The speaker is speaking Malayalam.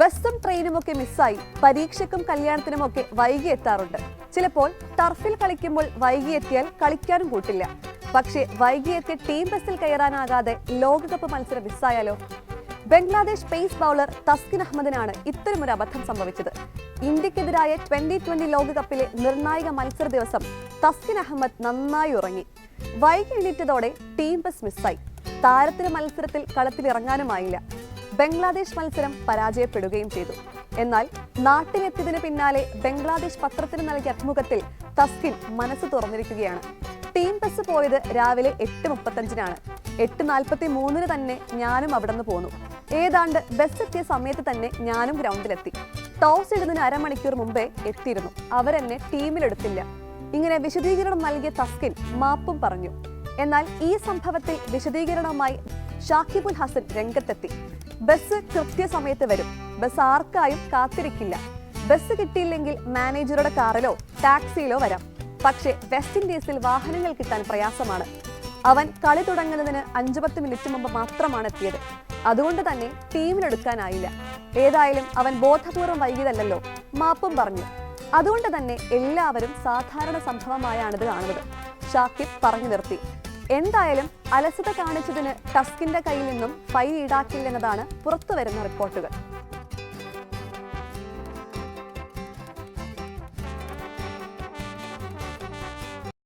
ബസ്സും ട്രെയിനുമൊക്കെ മിസ്സായി. പരീക്ഷയ്ക്കും കല്യാണത്തിനുമൊക്കെ വൈകി എത്താറുണ്ട്. ചിലപ്പോൾ ടർഫിൽ കളിക്കുമ്പോൾ വൈകി എത്തിയാൽ കളിക്കാനും കൂട്ടില്ല. പക്ഷേ വൈകി ടീം ബസ്സിൽ കയറാനാകാതെ ലോകകപ്പ് മത്സരം മിസ്സായാലോ? ബംഗ്ലാദേശ് പേസ് ബൗളർ തസ്കിൻ അഹമ്മദിനാണ് ഇത്തരമൊരു അബദ്ധം സംഭവിച്ചത്. ഇന്ത്യക്കെതിരായ ട്വന്റി ട്വന്റി ലോകകപ്പിലെ നിർണായക മത്സര ദിവസം തസ്കിൻ അഹമ്മദ് നന്നായി ഉറങ്ങി. വൈകി എണീറ്റതോടെ ടീം ബസ് മിസ്സായി. താരത്തിന് മത്സരത്തിൽ കളത്തിലിറങ്ങാനുമായില്ല. ബംഗ്ലാദേശ് മത്സരം പരാജയപ്പെടുകയും ചെയ്തു. എന്നാൽ നാട്ടിലെത്തിയതിന് പിന്നാലെ ബംഗ്ലാദേശ് പത്രത്തിന് നൽകിയ അഭിമുഖത്തിൽ തസ്കിൻ മനസ്സ് തുറന്നിരിക്കുകയാണ്. ടീം ബസ് പോയത് രാവിലെ എട്ട് മുപ്പത്തഞ്ചിനാണ്. എട്ട് നാൽപ്പത്തി മൂന്നിന് തന്നെ ഞാനും അവിടെ നിന്ന് പോന്നു. ഏതാണ്ട് ബസ് എത്തിയ സമയത്ത് തന്നെ ഞാനും ഗ്രൗണ്ടിലെത്തി. ടോസ് ഇടുന്നതിന് അരമണിക്കൂർ മുമ്പേ എത്തിയിരുന്നു. അവരെന്നെ ടീമിലെടുത്തില്ല. ഇങ്ങനെ വിശദീകരണം നൽകിയ തസ്കിൻ മാപ്പും പറഞ്ഞു. എന്നാൽ ഈ സംഭവത്തിൽ വിശദീകരണവുമായി ഷാക്കിബുൽ ഹസൻ രംഗത്തെത്തി. ബസ് കൃത്യസമയത്ത് വരും. ബസ് ആർക്കായും കാത്തിരിക്കില്ല. ബസ് കിട്ടിയില്ലെങ്കിൽ മാനേജറുടെ കാറിലോ ടാക്സിയിലോ വരാം. പക്ഷേ വെസ്റ്റ് ഇൻഡീസിൽ വാഹനങ്ങൾ കിട്ടാൻ പ്രയാസമാണ്. അവൻ കളി തുടങ്ങുന്നതിന് അഞ്ചു പത്ത് മിനിറ്റ് മുമ്പ് മാത്രമാണ് എത്തിയത്. അതുകൊണ്ട് തന്നെ ടീമിലെടുക്കാനായില്ല ഏതായാലും അവൻ ബോധപൂർവം വൈകിയതല്ലോ മാപ്പും പറഞ്ഞു. അതുകൊണ്ട് തന്നെ എല്ലാവരും സാധാരണ സംഭവമായാണിത് കാണുന്നത്. ഷാക്കിബ് പറഞ്ഞു നിർത്തി. എന്തായാലും അലസത കാണിച്ചതിന് ടസ്കിന്റെ കയ്യിൽ നിന്നും ഫൈൻ ഈടാക്കില്ലെന്നതാണ് പുറത്തുവരുന്ന റിപ്പോർട്ടുകൾ.